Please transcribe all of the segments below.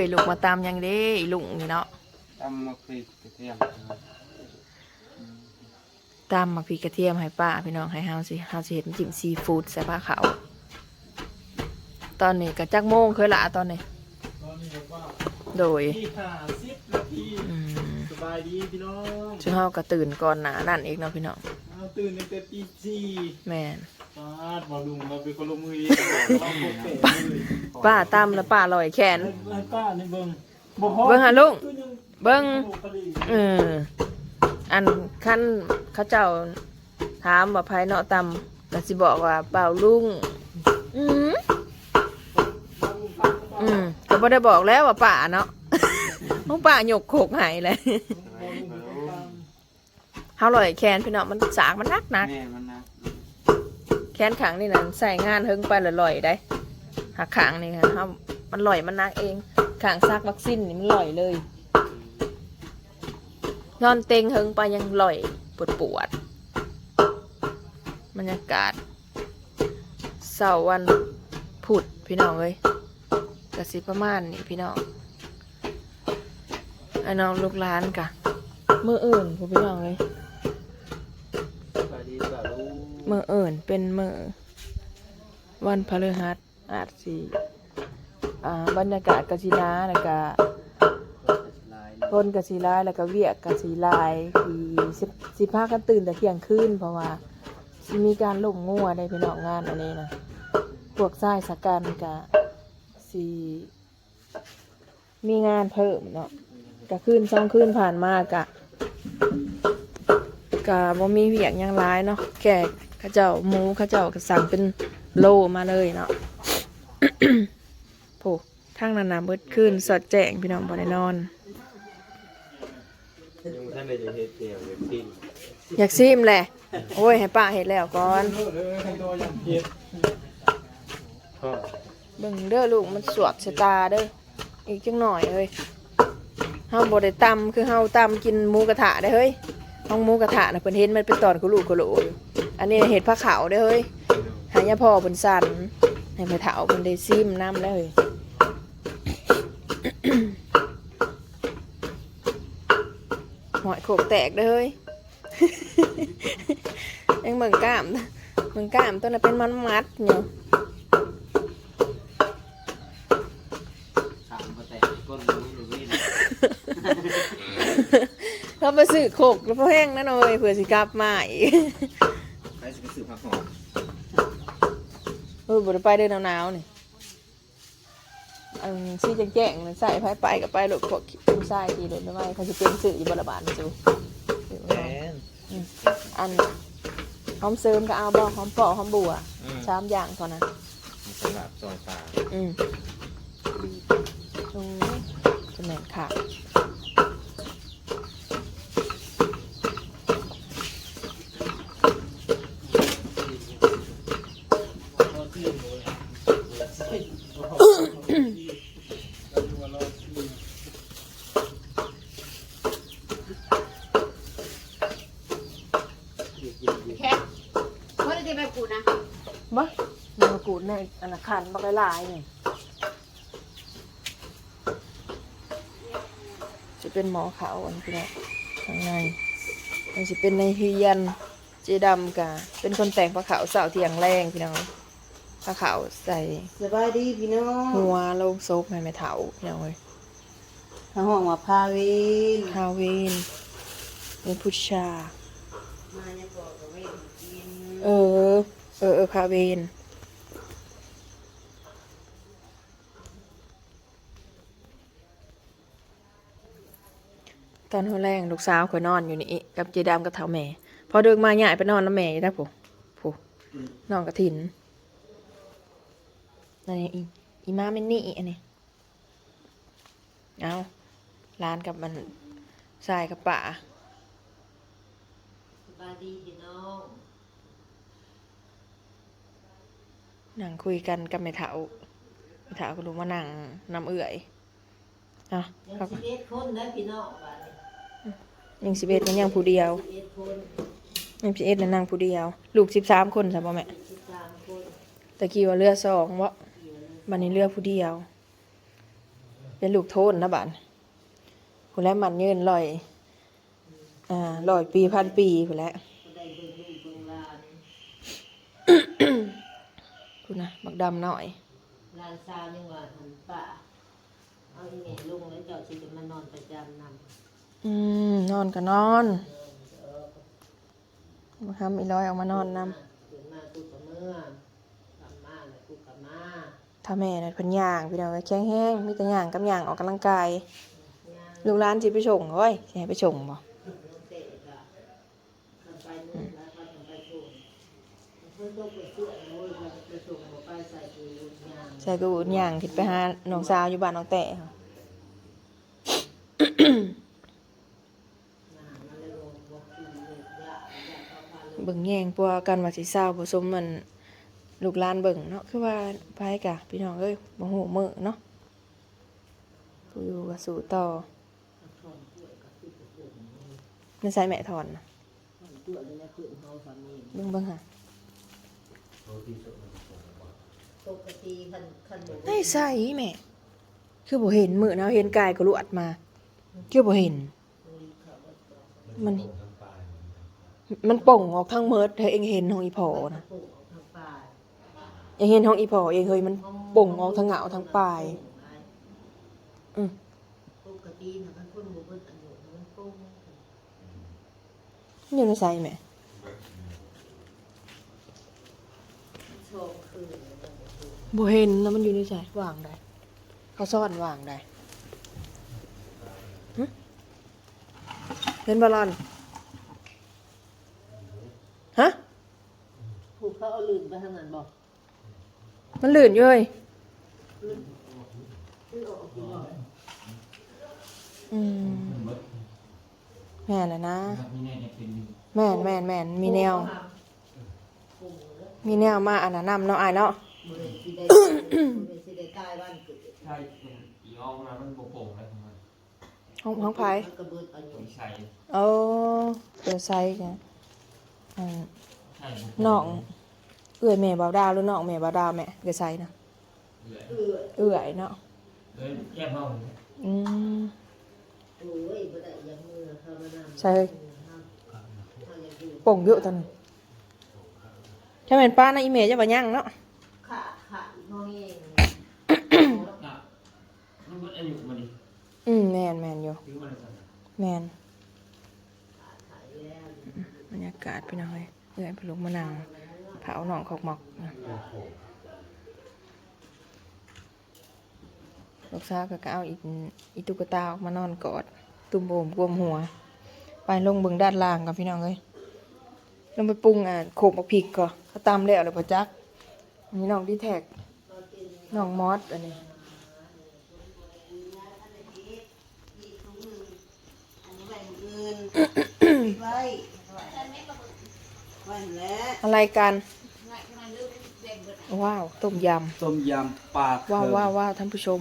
ยลูกมาตามยังเด้อีลุงนี่เนาะตำมะพริกกระเทียมตามมาพริกกระเทียมให้ป้าพี่น้องให้เฮาสิเฮาสิเฮ็ดน้ำจิ้มซีฟู้ดใส่ผ้าขาวตอนนี้ก็จักโมงเคยละตอนนี้ ตอนนี้ก็โดยที่ห้าสิบนาทีอืมสบายดีพี่น้องซึ่งเฮาก็ตื่นก่อนหนานั่นอีกเนาะพี่น้อง เอาตื่นในแต่ตีสี่แม่น ปาดบอลุงเราเป็นคนลงมือเองเราโคตรเตะเลยป้าตามแล้วป้าลอยแขน ให้ป้าในเบิ้งบ่พอเบิ่งหาลุงคือยังเบิ่งโอ้พอดีเอออันขั้นเขาเจ้าถามว่าภายเนาะตำก็สิบอกว่าเปล่าลุง อืมอืมก็บ่ได้บอกแล้วว่าป่าเนาะน้องป่าหยกโขกใหายเลย เฮาลอยแขนพี่น้องมันสากมันนักนักแม่มันนะ แขนขังนี่นั่นใส่งานเฮิงไปลอยๆได้หักขางนี่ค่ะมันลอยมันนักเองขางซักวัคซีนนี่มันลอยเลย นอนเต็งเฮิงไปยังลอยปวดปวดบรรยากาศเสาร์วันพุธพี่น้องเอ้ยกระสิประมาณนี่พี่น้องไอ้น้องลูกหลานกะเมื่ออื่นพวกพี่น้องเลย มืออื่นเป็นมือวันพฤหัสอาจสีอ่าบรรยากาศกะสินาแล้วก็ลายพ้นกะสีลายแล้วก็เวียกกะสีลายที่สิบสิพากันตื่นแต่เที่ยงคืนเพราะว่าสิมีการลงงัวได้พี่น้องงานอันนี้นะพวกทรายสกันกะสีมีงานเพิ่มเนาะกะคืนสองคืนผ่านมากะกะบ่มีเวียกยังร้ายเนาะแขก ขาเจ้าหมูเขาเจ้าก็สั่งเป็นโลมาเลยเนาะโผทางนั้นนะเบิดคืนสอดแจ้งพี่น้องบ่ได้นอน ยังท่านเลยจะเฮ็ดเดียวเฮ็ดปิ้งอยากซิมแหละ โอ้ยให้ป้าเห็ดแล้วก่อนเออเออให้ตัวยังเพียรพ่อเบิ่งเด้อลูกมันสวกชะตาเด้ออีกจังหน่อยเฮ้ยเฮาบ่ได้ตำคือเฮาตำกินหมูกระทะได้เฮ้ยห้องหมูกระทะน่ะเพิ่นเห็นมันเป็นตอนกุลูกกุโหลอยู่ อันนี้เห็ดผ้าขาวเด้อเฮ้ยหายาพ่อเพิ่นสั่นให้ไปเฒ่าเพิ่นได้ซิมน้ำแล้วเฮ้ยหอยโขกแตกเด้อเฮ้ยยังเบิ่งกล้ามเบิ่งกล้ามตัวนั้นเป็นมันมัดอยู่สามก็แตกก้นรู้หรือวิ่งเขาไปซื้อโขกแล้วพอแห้งนั่นเลยเผื่อสิกลับมาอีก ใครจะไปสืบ ผักหอมเออบ่ได้ไปเดินหนาวๆนี่อันซี่แจ้งๆเลยใส่ไปไปกับไปรถพวกขี้ใส่ขี่รถไม่ไหวเขาจะเป็นสื่ออยู่บรบาลจูแมนอันหอมเสริมก็เอาบ่หอมปอกหอมบัวสามอย่างเท่านั้นสำหรับซอยปลาอืมโอ้ยจะแม่นค่ะ แค่เมื่อได้ไปกูนะ บ่มันมากูดในอันนั้นคันบักหลายๆนี่จะเป็นหมอขาวอันพี่น้องข้างในมันจะเป็นในเฮียนเจดำกะเป็นคนแต่งผ้าขาวสาวเทียงแรงพี่น้องผ้าขาวใส่สบายดีพี่น้องหัวโลงโซกให้แม่เถาพี่น้องเว้ยทางห้องว่าพาวินฮาวินเป็นพุชา มายังบอกกับเวนกินเออ เออเออพาเวนตอนหัวแรงลูกสาวคอยนอนอยู่นี่กับเจดามกับเท้าแม่ พอเดินมาใหญ่ไปนอนน้ำแม่ยู่ได้ผู้ผู้นอนกระถินอันนี้อีอีมาเมนนี่อันนี้เอาร้านกับมันทรายกับป่าสบายดีพี่น้อง นั่งคุยกันกับแม่เถาแม่เถาก็รู้ว่านั่งน้ำเอื่อยอะยังเขาก็สิบเอ็ดคนนะพี่น้องบ้านนี้ยังสิบเอ็ดยังยังผู้เดียวสิบเอ็ดคนยังสิบเอ็ดนั่งผู้เดียว ลูกสิบสามคนใช่ป่ะแม่สิบสามคนตะกี้ว่าเรือสองวะบันนี้เรือผู้เดียว เป็นลูกโทนนะบ้านผู้แลมันยืนลอยอ่าลอยปีพันปีผู้แลก็ ได้เบิ่งลูกเบิ่งหลานผู้นะบักดำหน่อยหลานสาวยังว่าหันป่าเอาอีแม่ลงแล้วเจ้าสิจะมานอนประจำนำอืมนอนก็นอนมาทำอีร้อยออกมานอนนตื่นมากูกับเมื่อกลับมาแล้วกูกลับมาำถ้าแม่น่ะเพิ่นย่างพี่น้องแข็งแห้งมีแต่ย่างกับย่างออกกำลังกายย่างลูกหลานสิไปส่งเฮ้ยสิให้ไปส่งบ่น้องเตะก็ทำไปนู่นแล้วก็ทำไปส่งเพิ่นต้องไปเสื้อโอ้ย ใส่กูย่างใส่กูย่างคิดไปหาน้องสาวอยู่บ้านน้องแต่ค่ะมามันเลยลงบ่กินเลยยาอยากเอาพาเลยเบิ่งแย่งปัวกันว่าสิเศร้าบ่สมมันลูกหลานเบิ่งเนาะคือว่าไปกะพี่น้องเอ้ยบ่ฮู้มื้อเนาะผู้อยู่ก็สู้ต่อนั่นใส่แม่ถอนน่ะตัวเลยนะคือเฮาสามีเบิ่งเบิ่งหา ปกติคันคันบ่ได้ใส่แม่ คือบ่เห็นมื้อนะเห็นกายก็ลวดมา คือบ่เห็น มัน มันป่งออกทั้งเมิดเธอเองเห็นของอีพอนะปลูกทางป่าเองเห็นของอีพอเองเฮ้ยมันป่งออกทั้งเหงาทั้งปลาย อืม ปกตินะมันคนบ่เบิดอายุมันปงมันอยู่ในใส่แม่ โชคคืน บ่เห็นแล้วมันอยู่ในใส่วางได้เขาซ่อนวางได้หึเห็นบอลอนฮะผูกเขาเอาลื่นไปทางนั้นบ่มันลื่นอยู่เฮ้ยคือออกอยู่บ่อืมแม่นน่ะนะมีแน่เนี่ยเป็นอยู่แม่นแม่นแม่นมีแนว มีแนวมาอันนั้นนำเนาะอายเนาะบ่ได้สิ ได้บ่ได้สิได้ตายบ้านเกิดใช่อีออกมามันโป่งๆแล้วทำไมห้องห้องไผมันก็เบิดอายุไม่ใช่เอาเปิดไซส์กันอืมใช่น้องเอื้อยแม่บ่าวดาวหรือน้องแม่บ่าวดาวแม่เปิดไซส์นะเออเอื้อยเนาะเอ้ยแก้มห้องอืม โอ้ยบ่ได้อยังมือเขามานำใช่เฮาเฮาอยากอยู่ป่งเยอะตอนนี้ถ้าเป็นป้านะอีเมย์จะบ่ยั่งเนาะ ขาขาอีกน้อยเอง อะมันก็อายุมันดิ อืมแมนแมนอยู่แมนบรรยากาศพี่น้อยเอื้อยไปลงมานั่งเผาหนองขอกหมอกนะลูกสาวก็กเอาอีกอีตุกตาออกมานอนกอด ตุ้มโบมกลมหัว ไปลงเบิงด้านล่างกับพี่น้องเลยลงไปปรุงอะโขกบักพริกก่อนเขาตำแล้วเลยพอจักนนี้น้องดีแท็กน้องมอสอันนี้นี้ไว้มื้ออื่นไว้ไว้แล้ว อะไรกัน ว้าว ต้มยต้มยำปลาำว้าวว้าวว้าวท่านผู้ชม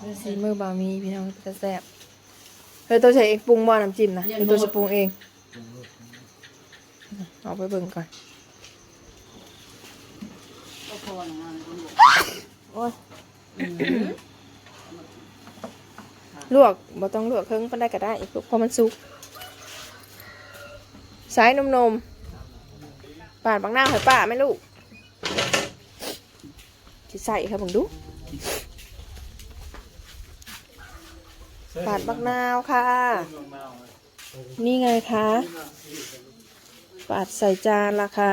เลือซีมือบามีพี่น้องจะแซ่บเฮ้ยตัวใส่เองปรุงบ่น้ำจิ้มนะเดี๋ยวตัวจะปรุงเอง เอาไปเบิ่งก่อนก็พอนะมันบ่โอ้ยลวกบ่ต้องลวกเครื่องก็ได้ก็ได้ลวกพอมันสุก สายนมนมปาดบางหน้าหอยป่าไหมลูกสิใส่ครับผมดูปาดบักนาวค่ะ นี่ไงคะปาดใส่จานละค่ะ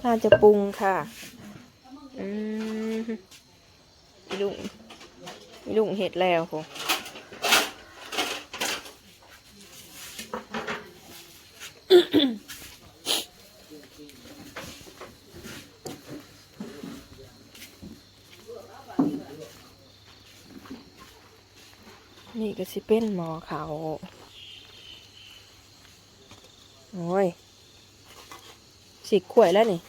ถ้าจะปรุงค่ะ อืมลุงลุงเห็ดแล้วผม นี่ก็สิเป็นหมอเขาวโอ้ยสิขวยแล้วนี่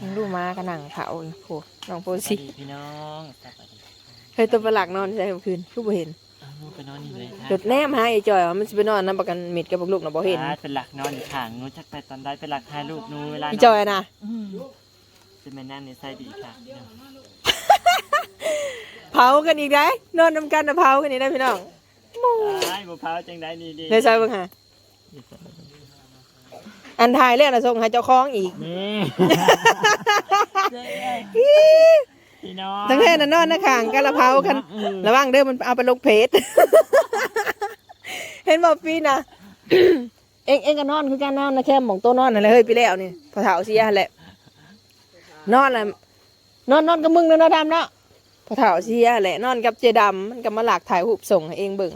ยังดูมากระหนังเผาอยู่โหน้องโพสิพี่น้องสวัสดีเคยตัวประหลักนอนใช่เมื่อคืนคือบ่เห็นอ้าวไปนอน อยู่เลยค่ะหยุดแนมหาไอ้จอยว่ามันสิไปนอนนํประกันเม็ดกับพวกลูกน่ะบ่เห็นอ่าเป็นหลักนอนอยู่ข้างนู้นชักไปตอนได้เป็นหลักถ่ายรูปนู้นเวลานอีนจอยน่ะอืมจะมานั่งในไซดีค่ะพี่น้องเผากันอีกได้นอนนำกันนะเผากันอีกได้พี่น้องไอ้บุพร้าวจังได้นี่ดีเลยใช่เบิ่งหาอันทายเรื่องนะส่งให้เจ้าของอีกนี่พี่น้องทั้งแท่น่ะนอนนะข้างกันละเผากันระวังเด้อมันเอาไปลงเพจ เห็นบอกพี่นะเอ็งเอ็งก็นอนคือการนอนนะแค่หมองโต๊ะนอนนั่นแหละเฮ้ยพี่แล้วนี่พอเถาเสียหั่นแหละ นอนน่ะนอนนอนกับมึงเนาะเนาะดำเนาะพอเถาเสียหั่นแหละนอนกับเจดำมันก็มาหลากถ่ายรูปส่งให้เองเบิ่ง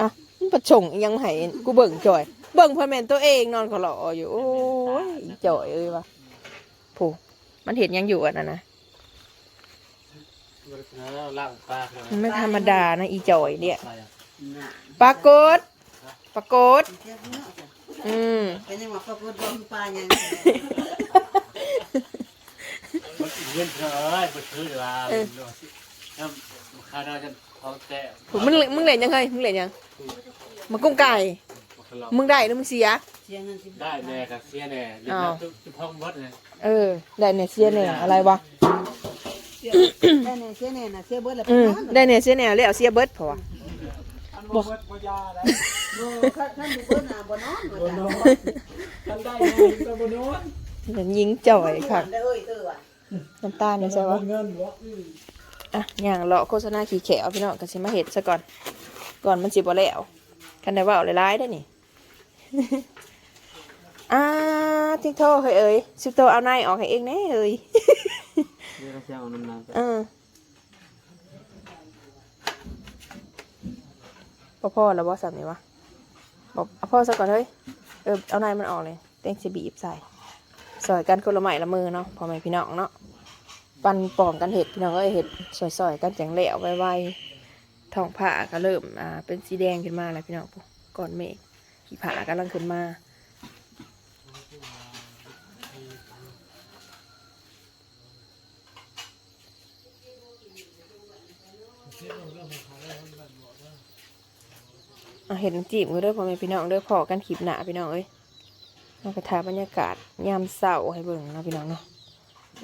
อะมันประชงอีหยังให้กูเบิ่งจ่อย เบิ่งเพื่อแม่นตัวเองนอนขอหล่ออยู่โอ้ยอีจ่อยเอ้ยวะผู้มันเห็นยังอยู่อะนะนะล่างปลามันไม่ธรรมดานะอีจ่อยเนี่ยใส่อะปรากฏ ปรากฏเทียบเนาะจ้ะอืมเป็นยังว่าปรากฏว่ามีปลายังมันเงินเถอะมันคือว่าน้ำคาราจะท้องแตะผมมึงเล่นมึงเล่นยังไงมึงเล่นยังมากุ้งไก่ มึงได้หรือมึงเสียเสียเงินสิได้แน่กับเสียแน่เล่นน้ำทุกห้องวัดเลยเออ ได้เนี่ยเสียเนี่ยอะไรวะเสียแน่แน่เสียแน่น่ะเสียเบิดแล้วอืมนอนได้เนี่ยเสียเนี่ยแล้วเสียเบิร์ดเพราะว่าบอกว่ายาแล้วโอ้คันคันดูเบิดน่ะบ่นอนบ่จ้ะทำได้ไงก็บนโน้นเดี๋ยวยิงจ่อยค่ะได้เอ้ยเออว่ะน้ำตาลเนี่ยใช่ปะ เงินวะอะอย่างเลาะโฆษณาขี่แขวพี่น้องกันสิมาเห็ดซะก่อน ก่อนมันสิบ่แล้วกันได้เว่าหลายๆได้อนี่ อ่าทิกโทเฮ้ยเอ้ยสิบโตเอาในออกให้เองแน่เฮ้ย เดี๋ยวเราจะเอาน้ำน้ำเออ พ่อพ่อแล้วบอสามีวะบอกเอาพ่อซะก่อนเฮ้ยเออเอาในมันออกเลยเต้งสิบีบใส่สอยกันคนละไม้ละมือเนาะพ่อแม่พี่น้องเนาะปันปอมกันเห็ดพี่น้องก็เห็ดสอยๆกันแจงเหลวไวๆท้องผ้าก็เริ่มอ่าเป็นสีแดงขึ้นมาแล้วพี่น้องก่อนเมฆขี้ผากำลังขึ้นมา อะเห็ดน้ำจีบก็เด้อพ่อแม่พี่น้องด้อพอกันขีบหนาพี่น้องเอ้ยมากระทาบรรยากาศยามเศร้าให้เบิ่งเนาะพี่น้องเนาะ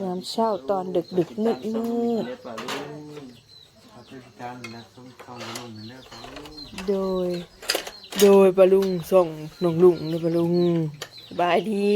ยามเช้าตอนดึกดึกๆมืดมืดเรียบร้อยเอาไปการนะต้องโดย โดยปลาลุงส่งหนองลุงเลยปลาลุงสบายดี